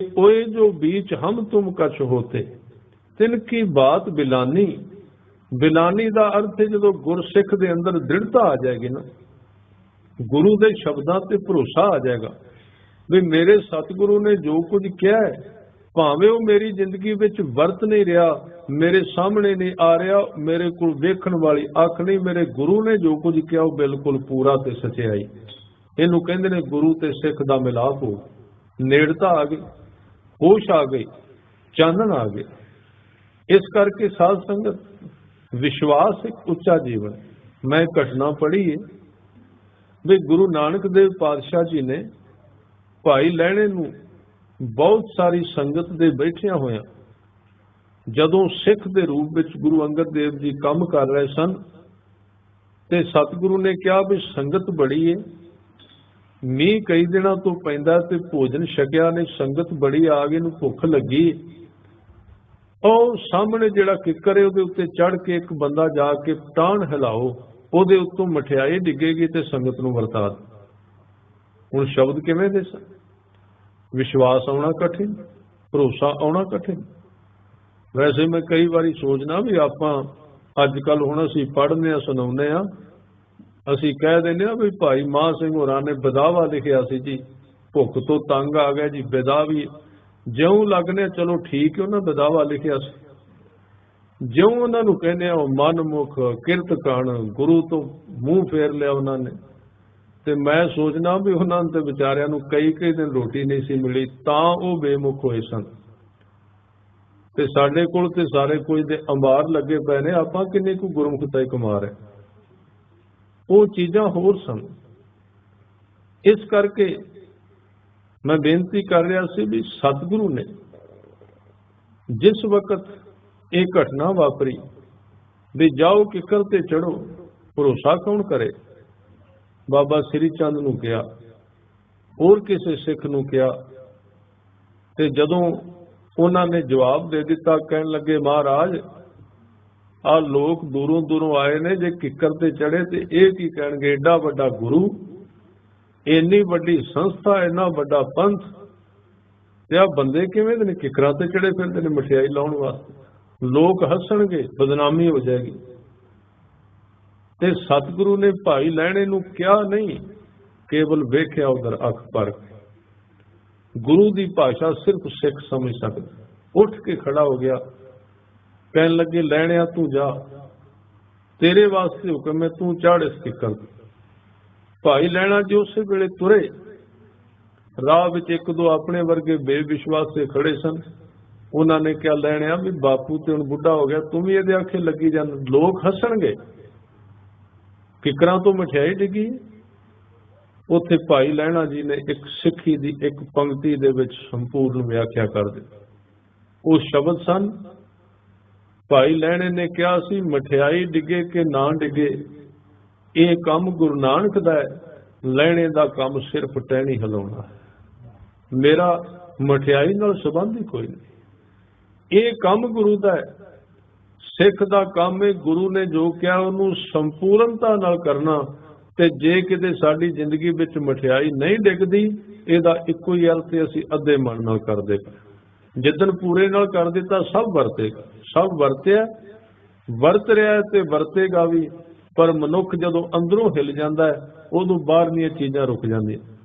ओए जो बीच हम तुम कछ होते ਤਿਨਕੀ ਬਾਤ ਬਿਲਾਨੀ ਬਿਲਾਨੀ ਦਾ ਅਰਥ ਹੈ ਜਦੋਂ ਗੁਰਸਿੱਖ ਦੇ ਅੰਦਰ ਦ੍ਰਿੜਤਾ ਆ ਜਾਏਗੀ ਨਾ ਗੁਰੂ ਦੇ ਸ਼ਬਦਾਂ ਤੇ ਭਰੋਸਾ ਆ ਜਾਏਗਾ ਵੀ ਮੇਰੇ ਸਤਿਗੁਰੂ ਨੇ ਜੋ ਕੁਝ ਕਿਹਾ ਹੈ ਭਾਵੇਂ ਉਹ ਮੇਰੀ ਜ਼ਿੰਦਗੀ ਵਿੱਚ ਵਰਤ ਨਹੀਂ ਰਿਹਾ ਮੇਰੇ ਸਾਹਮਣੇ ਨਹੀਂ ਆ ਰਿਹਾ ਮੇਰੇ ਕੋਲ ਵੇਖਣ ਵਾਲੀ ਅੱਖ ਨਹੀਂ ਮੇਰੇ ਗੁਰੂ ਨੇ ਜੋ ਕੁਝ ਕਿਹਾ ਉਹ ਬਿਲਕੁਲ ਪੂਰਾ ਤੇ ਸਚਾਈ ਇਹਨੂੰ ਕਹਿੰਦੇ ਨੇ ਗੁਰੂ ਤੇ ਸਿੱਖ ਦਾ ਮਿਲਾਪ ਹੋ ਨੇੜਤਾ ਆ ਗਈ ਹੋਸ਼ ਆ ਗਈ, ਚਾਨਣ ਆ ਗਏ ਇਸ ਕਰਕੇ ਸਾਧ ਸੰਗਤ, ਵਿਸ਼ਵਾਸ ਇੱਕ ਉੱਚਾ ਜੀਵਨ। ਮੈਂ ਘਟਨਾ ਪੜ੍ਹੀ ਹੈ ਵੀ ਗੁਰੂ ਨਾਨਕ ਦੇਵ ਪਾਤਸ਼ਾਹ ਜੀ ਨੇ ਭਾਈ ਲੈਣੇ ਨੂੰ ਬਹੁਤ ਸਾਰੀ ਸੰਗਤ ਦੇ ਬੈਠਿਆਂ ਹੋਇਆਂ ਜਦੋਂ ਸਿੱਖ ਦੇ ਰੂਪ ਵਿੱਚ ਗੁਰੂ ਅੰਗਦ ਦੇਵ ਜੀ ਕੰਮ ਕਰ ਰਹੇ ਸਨ, ਤੇ ਸਤਿਗੁਰੂ ਨੇ ਕਿਹਾ ਵੀ ਸੰਗਤ ਬੜੀ ਹੈ ਮੀਂਹ ਕਈ ਦਿਨਾਂ ਤੋਂ ਪੈਂਦਾ ਤੇ ਭੋਜਨ ਛਕਿਆ ਨੇ, ਸੰਗਤ ਬੜੀ ਆ ਗਈ ਨੂੰ ਭੁੱਖ ਲੱਗੀ। ਉਹ ਸਾਹਮਣੇ ਜਿਹੜਾ ਕਿੱਕਰ ਹੈ, ਉਹਦੇ ਉੱਤੇ ਚੜ ਕੇ ਇੱਕ ਬੰਦਾ ਜਾ ਕੇ ਟਾਣ ਹਿਲਾਓ, ਉਹਦੇ ਉੱਤੋਂ ਮਠਿਆਈ ਡਿੱਗੇਗੀ ਤੇ ਸੰਗਤ ਨੂੰ ਵਰਤਾ ਹੁਣ ਸ਼ਬਦ ਕਿਵੇਂ ਦੇ ਸਨ? ਵਿਸ਼ਵਾਸ ਆਉਣਾ ਕਠਿਨ, ਭਰੋਸਾ ਆਉਣਾ ਕਠਿਨ। ਵੈਸੇ ਮੈਂ ਕਈ ਵਾਰੀ ਸੋਚਣਾ ਵੀ ਆਪਾਂ ਅੱਜ ਕੱਲ ਹੁਣ ਅਸੀਂ ਪੜ੍ਹਨੇ ਆ ਸੁਣਾਉਂਦੇ ਆ ਅਸੀਂ ਕਹਿ ਦਿੰਦੇ ਆ ਵੀ ਭਾਈ ਮਾਹ ਸਿੰਘ ਹੋਰਾਂ ਨੇ ਬਦਾਵਾ ਲਿਖਿਆ ਸੀ ਜੀ, ਭੁੱਖ ਤੋਂ ਤੰਗ ਆ ਗਿਆ ਜੀ ਬਦਾਵੀ ਜਿਉਂ ਲੱਗਨੇ ਚਲੋ ਠੀਕ ਹੈ, ਉਹਨਾਂ ਬਦਾਵਾ ਲਿਖਿਆ ਸੀ। ਜਿਉਂ ਉਹਨਾਂ ਨੂੰ ਕਹਿੰਦੇ ਆ ਉਹ ਮਨਮੁਖ ਕਿਰਤ ਕਣ ਗੁਰੂ ਤੋਂ ਮੂੰਹ ਫੇਰ ਲਿਆ ਉਹਨਾਂ ਨੇ। ਤੇ ਮੈਂ ਸੋਚਣਾ ਵੀ ਉਹਨਾਂ ਤੇ ਵਿਚਾਰਿਆਂ ਨੂੰ ਕਈ ਕਈ ਦਿਨ ਰੋਟੀ ਨਹੀਂ ਸੀ ਮਿਲੀ, ਤਾਂ ਉਹ ਬੇਮੁਖ ਹੋਏ ਸਨ। ਤੇ ਸਾਡੇ ਕੋਲ ਤੇ ਸਾਰੇ ਕੁਝ ਦੇ ਅੰਬਾਰ ਲੱਗੇ ਪਏ ਨੇ, ਆਪਾਂ ਕਿੰਨੇ ਕੁ ਗੁਰਮੁਖਤਾ ਹੀ ਕਮਾ ਰਹੇ ਉਹ ਚੀਜ਼ਾਂ ਹੋਰ ਸਨ। ਇਸ ਕਰਕੇ ਮੈਂ ਬੇਨਤੀ ਕਰ ਰਿਹਾ ਸੀ ਵੀ ਸਤਿਗੁਰੂ ਨੇ ਜਿਸ ਵਕਤ ਇਹ ਘਟਨਾ ਵਾਪਰੀ ਵੀ ਜਾਓ ਕਿਕਰ ਤੇ ਚੜੋ ਭਰੋਸਾ ਕੌਣ ਕਰੇ? ਬਾਬਾ ਸ੍ਰੀ ਚੰਦ ਨੂੰ ਕਿਹਾ, ਹੋਰ ਕਿਸੇ ਸਿੱਖ ਨੂੰ ਕਿਹਾ ਤੇ ਜਦੋਂ ਉਹਨਾਂ ਨੇ ਜਵਾਬ ਦੇ ਦਿੱਤਾ, ਕਹਿਣ ਲੱਗੇ, ਮਹਾਰਾਜ ਆ ਲੋਕ ਦੂਰੋਂ ਦੂਰੋਂ ਆਏ ਨੇ, ਜੇ ਕਿੱਕਰ ਤੇ ਚੜੇ ਤੇ ਇਹ ਕੀ ਕਹਿਣਗੇ? ਏਡਾ ਵੱਡਾ ਗੁਰੂ, ਇੰਨੀ ਵੱਡੀ ਸੰਸਥਾ, ਇੰਨਾ ਵੱਡਾ ਪੰਥ, ਤੇ ਆ ਬੰਦੇ ਕਿਵੇਂ ਦੇ ਨੇ? ਕਿਕਰਾਂ ਤੇ ਚੜੇ ਫਿਰਦੇ ਨੇ ਮਠਿਆਈ ਲਾਉਣ ਵਾਸਤੇ। ਲੋਕ ਹੱਸਣਗੇ, ਬਦਨਾਮੀ ਹੋ ਜਾਏਗੀ। ਤੇ ਸਤਿਗੁਰੂ ਨੇ ਭਾਈ ਲੈਣੇ ਨੂੰ ਕਿਹਾ ਨਹੀਂ, ਕੇਵਲ ਵੇਖਿਆ ਉਧਰ ਅੱਖ ਪਰ ਗੁਰੂ ਦੀ ਭਾਸ਼ਾ ਸਿਰਫ ਸਿੱਖ ਸਮਝ ਸਕਦਾ। ਉੱਠ ਕੇ ਖੜਾ ਹੋ ਗਿਆ। ਕਹਿਣ ਲੱਗੇ, ਲੈਣਿਆ ਤੂੰ ਜਾ। ਤੇਰੇ ਵਾਸਤੇ ਹੁਕਮ ਹੈ, ਤੂੰ ਚੜ ਇਸ ਕਿਕਰ ਭਾਈ ਲੈਣਾ ਜੀ ਉਸੇ ਵੇਲੇ ਤੁਰੇ। ਰਾਹ ਵਿੱਚ ਇੱਕ ਦੋ ਆਪਣੇ ਵਰਗੇ ਬੇਵਿਸ਼ਵਾਸੇ ਖੜੇ ਸਨ। ਉਹਨਾਂ ਨੇ ਕਿਹਾ, ਲੈਣਿਆ ਵੀ ਬਾਪੂ ਤੇ ਹੁਣ ਬੁੱਢਾ ਹੋ ਗਿਆ, ਤੂੰ ਵੀ ਇਹਦੇ ਆਖੇ ਲੱਗੀ ਜਾਂ ਲੋਕ ਹੱਸਣਗੇ। ਕਿਕਰਾਂ ਤੋਂ ਮਠਿਆਈ ਡਿੱਗੀ ਉੱਥੇ ਭਾਈ ਲੈਣਾ ਜੀ ਨੇ ਇੱਕ ਸਿੱਖੀ ਦੀ ਇੱਕ ਪੰਕਤੀ ਦੇ ਵਿੱਚ ਸੰਪੂਰਨ ਵਿਆਖਿਆ ਕਰ ਦਿੱਤੀ। ਉਹ ਸ਼ਬਦ ਸਨ ਭਾਈ ਲੈਣੇ ਨੇ ਕਿਹਾ ਸੀ, ਮਠਿਆਈ ਡਿੱਗੇ ਕਿ ਨਾ ਡਿੱਗੇ? ਇਹ ਕੰਮ ਗੁਰੂ ਨਾਨਕ ਦਾ ਹੈ। ਲੈਣੇ ਦਾ ਕੰਮ ਸਿਰਫ ਟਹਿਣੀ ਹਿਲਾਉਣਾ ਮੇਰਾ ਮਠਿਆਈ ਨਾਲ ਸੰਬੰਧ ਹੀ ਕੋਈ ਨਹੀਂ। ਇਹ ਕੰਮ ਗੁਰੂ ਦਾ ਹੈ। ਸਿੱਖ ਦਾ ਕੰਮ ਹੈ ਗੁਰੂ ਨੇ ਜੋ ਕਿਹਾ, ਉਹਨੂੰ ਸੰਪੂਰਨਤਾ ਨਾਲ ਕਰਨਾ ਤੇ ਜੇ ਕਿਤੇ ਸਾਡੀ ਜ਼ਿੰਦਗੀ ਵਿੱਚ ਮਠਿਆਈ ਨਹੀਂ ਡਿੱਗਦੀ, ਇਹਦਾ ਇੱਕੋ ਹੀ ਅਰਥ ਹੈ, ਅਸੀਂ ਅੱਧੇ ਮਨ ਨਾਲ ਕਰਦੇ ਪਏ। ਜਿੱਦਨ ਪੂਰੇ ਨਾਲ ਕਰ ਦਿੱਤਾ, ਸਭ ਵਰਤੇਗਾ ਸਭ ਵਰਤਿਆ। ਵਰਤ ਰਿਹਾ ਤੇ ਵਰਤੇਗਾ ਵੀ, ਪਰ ਮਨੁੱਖ ਜਦੋਂ ਅੰਦਰੋਂ ਹਿਲ ਜਾਂਦਾ ਹੈ, ਉਦੋਂ ਬਾਹਰ ਦੀਆਂ ਚੀਜ਼ਾਂ ਰੁਕ ਜਾਂਦੀਆਂ।